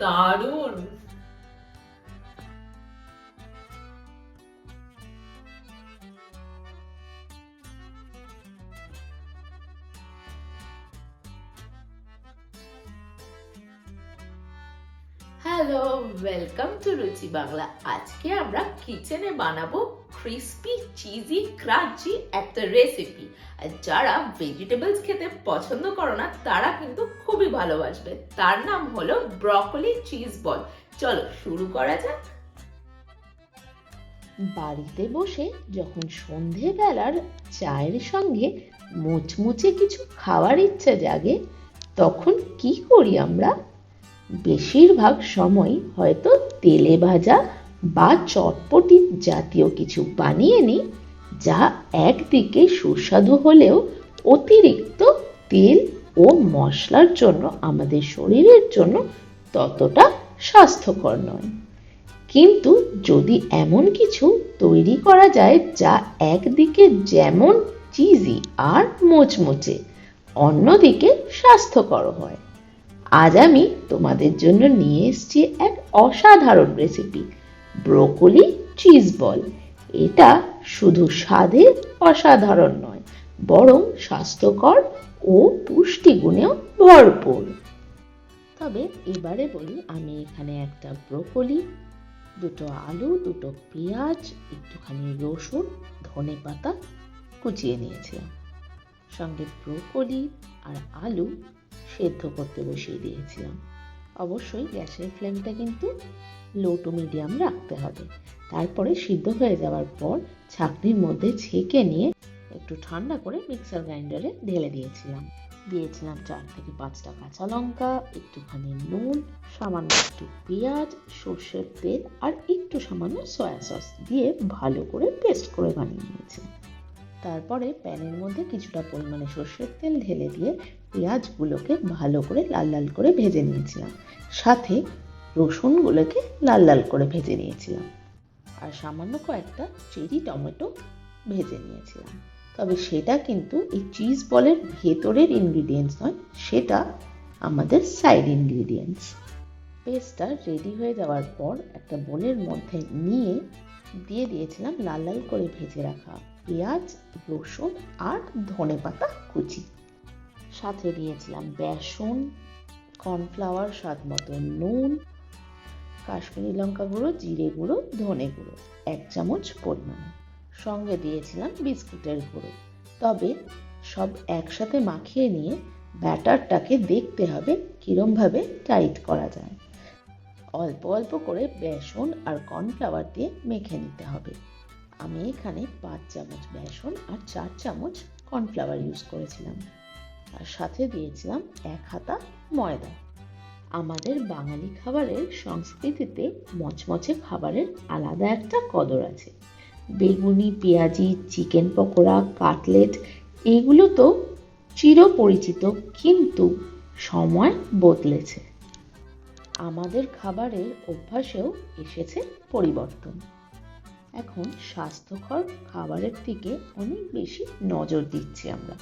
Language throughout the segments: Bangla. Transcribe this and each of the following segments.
দারুণ। হ্যালো ওয়েলকাম টু রুচি বাংলা আজকে আমরা কিচেনে বানাবো ক্রিস্পি চিজি ক্রাঞ্চি একটা রেসিপি আর যারা ভেজিটেবলস খেতে পছন্দ করো না, তারা কিন্তু খুবই ভালোবাসবে। তার নাম হলো ব্রকলি চিজ বল চলো, শুরু করা যাক। বাড়িতে বসে যখন সন্ধেবেলার চায়ের সঙ্গে মুচমুচে কিছু খাওয়ার ইচ্ছা জাগে, তখন কি করি আমরা? বেশিরভাগ সময় হয়তো তেলে ভাজা বা চটপটি জাতীয় কিছু বানিয়ে নিই, যা একদিকে সুস্বাদু হলেও অতিরিক্ত তেল ও মশলার জন্য আমাদের শরীরের জন্য ততটা স্বাস্থ্যকর নয়। কিন্তু যদি এমন কিছু তৈরি করা যায়, যা একদিকে যেমন চিজি আর মোচমোচে, অন্যদিকে স্বাস্থ্যকর হয়। আজ আমি তোমাদের জন্য নিয়ে এসেছি এক অসাধারণ রেসিপি ব্রোকলি, চিজ বল। এটা শুধু স্বাদে অসাধারণ নয়, বরং স্বাস্থ্যকর ও পুষ্টিগুণেও ভরপুর। তবে এবারে বলি, আমি এখানে একটা ব্রোকলি, দুটো আলু, দুটো পেঁয়াজ, একটুখানি রসুন, ধনে পাতা কুচিয়ে নিয়েছিলাম সঙ্গে ব্রোকলি আর আলু সেদ্ধ করতে বসিয়ে দিয়েছিলাম। অবশ্যই গ্যাসের ফ্লেমটা কিন্তু লো টু মিডিয়াম রাখতে হবে। তারপরে সিদ্ধ হয়ে যাওয়ার পর ছাঁকনির মধ্যে ছেঁকে নিয়ে একটু ঠান্ডা করে মিক্সার গ্রাইন্ডারে ঢেলে দিয়েছিলাম। দিয়েছিলাম চার থেকে পাঁচটা কাঁচা লঙ্কা, একটুখানি নুন, সামান্য একটু পেঁয়াজ, সর্ষের তেল আর একটু সামান্য সয়া সস দিয়ে ভালো করে পেস্ট করে বানিয়ে নিয়েছিলাম তারপরে প্যানের মধ্যে কিছুটা পরিমাণে সর্ষের তেল ঢেলে দিয়ে পেঁয়াজগুলোকে ভালো করে লাল লাল করে ভেজে নিয়েছিলাম। সাথে রসুনগুলোকে লাল লাল করে ভেজে নিয়েছিলাম। আর সামান্য কয়েকটা চেরি টমেটো ভেজে নিয়েছিলাম। তবে সেটা কিন্তু এই চিজ বলের ভেতরের ইনগ্রিডিয়েন্টস নয়, সেটা আমাদের সাইড ইনগ্রিডিয়েন্টস পেস্টটা রেডি হয়ে যাওয়ার পর একটা বোলের মধ্যে নিয়ে দিয়ে দিয়েছিলাম লাল লাল করে ভেজে রাখা পেঁয়াজ, রসুন আর ধনে পাতা কুচি। সাথে দিয়েছিলাম বেসন কর্নফ্লাওয়ার স্বাদ মতো নুন কাশ্মীরি লঙ্কা গুঁড়ো, জিরে গুঁড়ো, ধনে গুঁড়ো, এক চামচ পরিমাণে। সঙ্গে দিয়েছিলাম বিস্কুটের গুঁড়ো। তবে সব একসাথে মাখিয়ে নিয়ে ব্যাটারটাকে দেখতে হবে কীরমভাবে টাইট করা যায়। অল্প অল্প করে বেসন আর কর্নফ্লাওয়ার দিয়ে মেখে নিতে হবে। আমি এখানে পাঁচ চামচ বেসন আর চার চামচ কর্নফ্লাওয়ার ইউজ করেছিলাম। আর সাথে দিয়েছিলাম এক হাতা ময়দা। আমাদের বাঙালি খাবারের সংস্কৃতিতে মচমচে খাবারের আলাদা একটা কদর আছে। বেগুনি, পেঁয়াজি, চিকেন পকোড়া, কাটলেট, এগুলো তো চিরপরিচিত কিন্তু সময় বদলেছে। আমাদের খাবারের অভ্যাসেও এসেছে পরিবর্তন। এখন স্বাস্থ্যকর খাবারের দিকে অনেক বেশি নজর দিচ্ছি আমরা।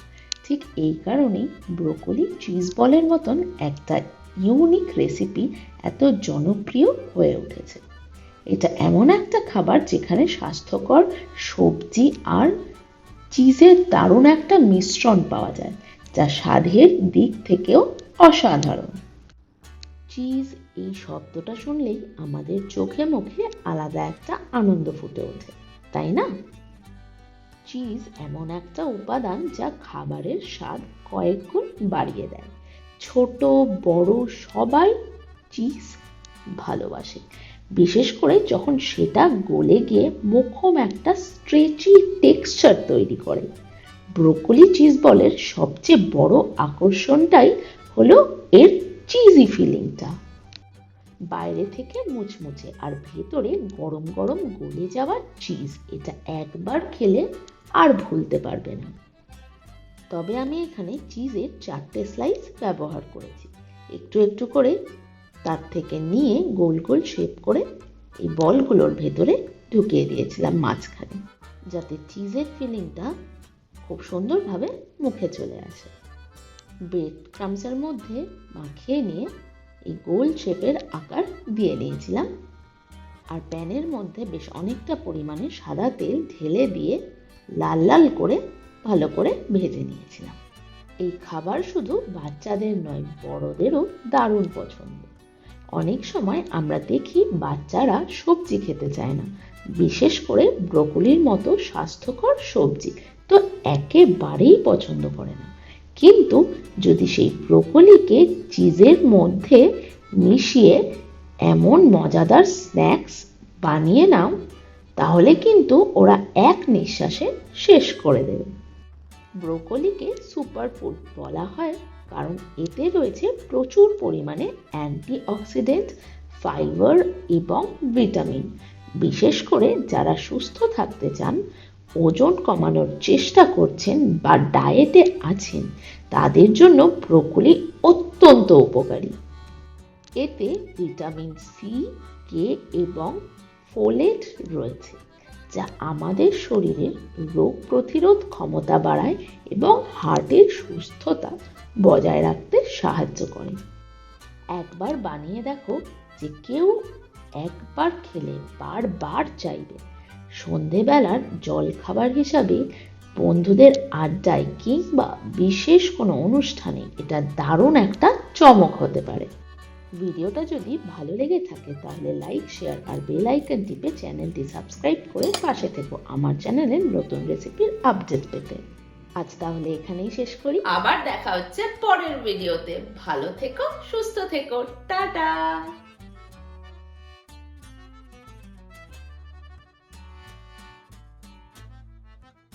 ঠিক এই কারণেই ব্রোকলি, চিজ বলের মতন একটা ইউনিক রেসিপি এত জনপ্রিয় হয়ে উঠেছে। এটা এমন একটা খাবার যেখানে স্বাস্থ্যকর সবজি আর চিজের দারুণ একটা মিশ্রণ পাওয়া যায়, যা স্বাদের দিক থেকেও অসাধারণ। চিজ এই শব্দটা শুনলেই আমাদের চোখে মুখে আলাদা একটা আনন্দ ফুটে ওঠে, তাই না? চিজ এমন একটা উপাদান যা খাবারের স্বাদ কয়েক গুণ বাড়িয়ে দেয়। ছোট, বড় সবাই চিজ ভালোবাসে। বিশেষ করে যখন সেটা গলে গিয়ে মোক্ষম একটা স্ট্রেচি টেক্সচার তৈরি করে। ব্রোকলি চিজ বলের সবচেয়ে বড় আকর্ষণটাই হলো এর চিজি ফিলিংটা বাইরে থেকে মুচমুচে আর ভেতরে গরম গরম গলে যাওয়া চিজ এটা একবার খেলে আর ভুলতে পারবে না। তবে আমি এখানে চিজের চারটে স্লাইস ব্যবহার করেছি। একটু একটু করে তার থেকে নিয়ে গোল গোল শেপ করে এই বলগুলোর ভেতরে ঢুকিয়ে দিয়েছিলাম মাঝখানে, যাতে চিজের ফিলিংটা খুব সুন্দরভাবে মুখে চলে আসে। ব্রেড ক্রামসের মধ্যে মাখিয়ে নিয়ে এই গোল শেপের আকার দিয়ে নিয়েছিলাম। আর প্যানের মধ্যে বেশ অনেকটা পরিমাণে সাদা তেল ঢেলে দিয়ে লাল লাল করে ভালো করে ভেজে নিয়েছিলাম। এই খাবার শুধু বাচ্চাদের নয়, বড়দেরও দারুণ পছন্দ। অনেক সময় আমরা দেখি বাচ্চারা সবজি খেতে চায় না, বিশেষ করে ব্রকলির মতো স্বাস্থ্যকর সবজি তো একেবারেই পছন্দ করে না। কিন্তু যদি সেই ব্রকলিকে চিজের মধ্যে মিশিয়ে এমন মজাদার স্ন্যাক্স বানিয়ে নাও, তাহলে কিন্তু ওরা এক নিঃশ্বাসে শেষ করে দেবে। ব্রোকলিকে সুপারফুড বলা হয় কারণ এতে রয়েছে প্রচুর পরিমাণে অ্যান্টিঅক্সিডেন্ট, ফাইবার এবং ভিটামিন। বিশেষ করে যারা সুস্থ থাকতে চান, ওজন কমানোর চেষ্টা করছেন বা ডায়েটে আছেন, তাদের জন্য ব্রোকলি অত্যন্ত উপকারী। এতে ভিটামিন সি, কে এবং ফোলেট রয়েছে। যা আমাদের শরীরের রোগ প্রতিরোধ ক্ষমতা বাড়ায় এবং হার্টের সুস্থতা বজায় রাখতে সাহায্য করে। একবার বানিয়ে দেখো যে কেউ একবার খেলে বারবার চাইবে। সন্ধেবেলার জলখাবার হিসাবে বন্ধুদের আড্ডায় কিংবা বিশেষ কোনো অনুষ্ঠানে এটা দারুণ একটা চমক হতে পারে। ভিডিওটা যদি ভালো লেগে থাকে, তাহলে লাইক শেয়ার আর বেল আইকন টিপে চ্যানেলটি সাবস্ক্রাইব করে পাশে থেকো আমার চ্যানেলের নতুন রেসিপির আপডেট পেতে। আজ তাহলে এখানেই শেষ করি। আবার দেখা হচ্ছে পরের ভিডিওতে ভালো থেকো, সুস্থ থেকো। টাটা!